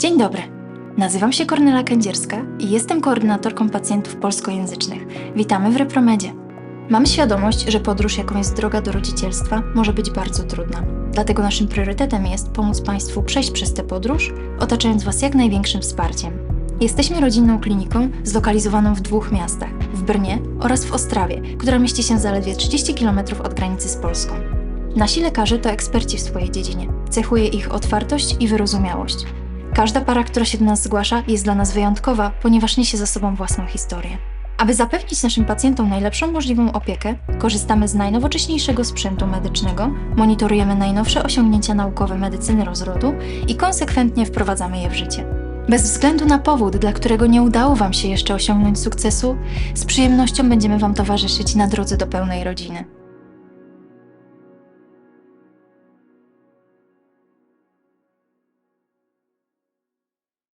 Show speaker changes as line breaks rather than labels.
Dzień dobry. Nazywam się Kornela Kędzierska i jestem koordynatorką pacjentów polskojęzycznych. Witamy w Repromedzie. Mam świadomość, że podróż, jaką jest droga do rodzicielstwa, może być bardzo trudna. Dlatego naszym priorytetem jest pomóc Państwu przejść przez tę podróż, otaczając Was jak największym wsparciem. Jesteśmy rodzinną kliniką zlokalizowaną w dwóch miastach w Brnie oraz w Ostrawie, która mieści się zaledwie 30 km od granicy z Polską. Nasi lekarze to eksperci w swojej dziedzinie. Cechuje ich otwartość i wyrozumiałość. Każda para, która się do nas zgłasza, jest dla nas wyjątkowa, ponieważ niesie za sobą własną historię. Aby zapewnić naszym pacjentom najlepszą możliwą opiekę, korzystamy z najnowocześniejszego sprzętu medycznego, monitorujemy najnowsze osiągnięcia naukowe medycyny rozrodu i konsekwentnie wprowadzamy je w życie. Bez względu na powód, dla którego nie udało Wam się jeszcze osiągnąć sukcesu, z przyjemnością będziemy Wam towarzyszyć na drodze do pełnej rodziny.